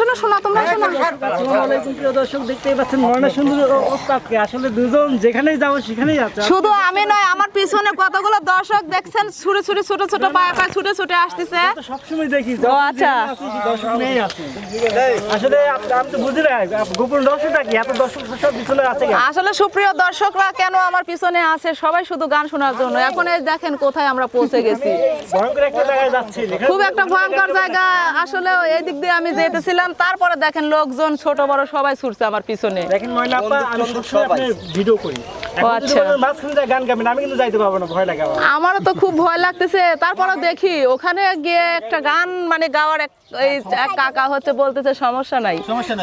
শোনো শোনো তোমরা শোনো। প্রিয় দর্শক দেখতেই পাচ্ছেন ময়না সুন্দর ওস্তাদকে আসলে দুজন যেখানেই যাব সেখানেই আছে শুধু আমি নয় আমার পিছনে কতগুলো দর্শক দেখছেন? ছুটে ছুটে ছোট ছোট পায়ে পায়ে ছুটে ছুটে আসতেছে। সবসময় দেখি ও, আচ্ছা। যখন যেখানে আসি, দর্শক নেই আছে। আসলে আমি তো বুঝি না গোপন দর্শকটা কি? এত দর্শক সব পিছনে আছে আসলে সুপ্রিয় দর্শকরা কেন আমার পিছনে আছে? সবাই শুধু গান শোনার জন্য। এখন এই দেখেন কোথায় আমরা পৌঁছে গেছি। ভয়ঙ্কর একটা জায়গায় যাচ্ছি। খুব একটা ভয়ঙ্কর জায়গা। আসলে এই দিক দিয়ে আমি যেতেছিলাম তারপরে দেখেন লোকজন ছোট বড় সবাই ছুটছে আমার পিছনে। দেখেন ময়না আপা আমি সবসময় আপনার ভিডিও করি। আচ্ছা। আমারও তো খুব ভয় লাগতেছে। তারপরে দেখি ওখানে গিয়ে একটা গান মানে গাওয়ার এক কাকা হচ্ছে বলতেছে সমস্যা নাই।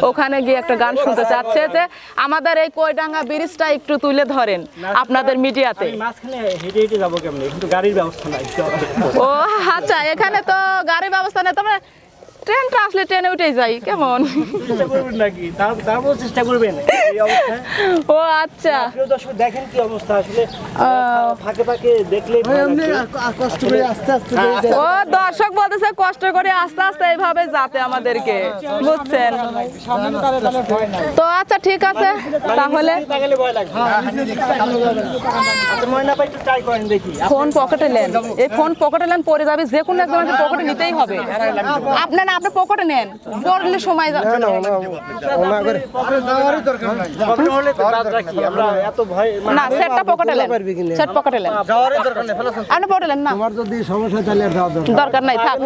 ওখানে গিয়ে একটা গান শুনতে চাচ্ছে যে আমাদের এই কইডাঙ্গা ব্রিজটা একটু তুলে ধরেন আপনাদের মিডিয়াতে। আমি মাঝখানে হেঁটে হেঁটে যাব কেমন? কিন্তু গাড়ির ব্যবস্থা নাই। ও আচ্ছা এখানে তো গাড়ি ব্যবস্থা নেই। তোমরা ট্রেনটা আসলে ট্রেনে উঠে যাই কেমন? চেষ্টা করবেন নাকি? তাও তারপর চেষ্টা করবেন? ও আচ্ছা। দর্শক দেখেন কি অবস্থা আসলে। ফাঁকে ফাঁকে দেখলে কষ্ট করে আস্তে আস্তে ও দর্শক বলতেছে কষ্ট করে আস্তে আস্তে এইভাবে যাতে আমাদেরকে বুঝছেন? তো আচ্ছা ঠিক আছে তাহলে আচ্ছা ফোন পকেটে নেন। এই ফোন পকেটে নেন পরে যাবে যে কোনো একজন পকেটে নিতেই হবে। আপনার না আপনি পকেটে নেন। পড়লে সময় যাবে। না সেটটা পকেটে নেন। সেট পকেটে নেন। আপনি পকেটে নেন না। যদি সমস্যা তাহলে দরকার দরকার নাই থাক।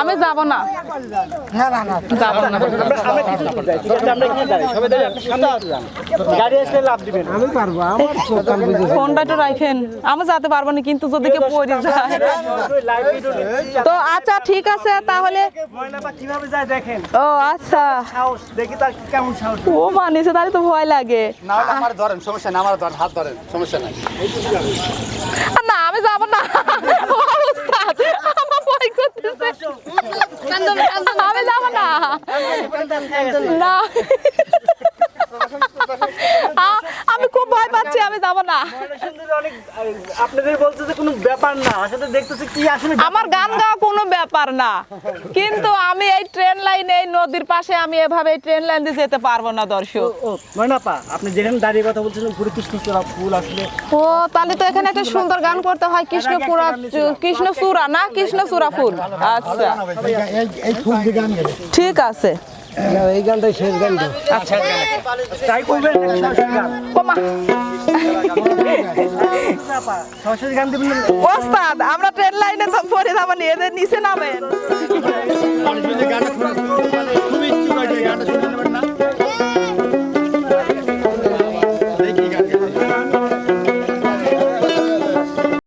আমি যাব না। যাব না। আমরা আমরা কিছু যাই ঠিক আছে? আমরা এখানে দাঁড়াই। সবাই দাঁড়াই আপনি সামনে একটু যান। গাড়ি আসলে লাভ দিবেন। আমি পারব আমার চোখ কান বুঝে ফোনটা একটু রাখেন। আমি যেতে পারব না কিন্তু যদি কেউ পড়ে যায়। তো আচ্ছা ঠিক আছে তাহলে ময়না বা কীভাবে যায় দেখেন। ও আচ্ছা। সাহস দেখি তার কেমন ও মানিছে তাহলে তো ভয় লাগে। না আমার ধরেন সমস্যা না আমার ধরেন হাত ধরেন সমস্যা নাই। না আমি যাব না ও উস্তাদ, আমার ভয় করতেছে আমি যাব না না। আমি খুব ভয় পাচ্ছি আমি যাব না। ময়না সুন্দরী অনেক আহ, আপনাদের বলছে যে কোনো ব্যাপার না আসলে দেখতেছে কি আসলে আমার গান গাওয়া কোনো ব্যাপার না। কিন্তু আমি এই ট্রেন লাইনে এই নদীর পাশে আমি এভাবে ট্রেন লাইন দিয়ে যেতে পারব না দর্শক। ময়নাপা আপনি যেখানে দাঁড়িয়ে কথা বলছিলেন পুরো কৃষ্ণচূড়া ফুল আসলে ও তাহলে তো এখানে একটা সুন্দর গান করতে হয় কৃষ্ণপুরা কৃষ্ণচূড়া না কৃষ্ণচূড়া ফুল। আচ্ছা। এই এই ফুল দিয়ে গান গেলে ঠিক আছে। এই গানটাই শেষ গান তো। তাই করবেন গান? কমা ময়নাপা, সরাসরি গান দিবেন না? ওস্তাদ আমরা ট্রেন লাইনে পরে যাব না এদের নিচে নামেন।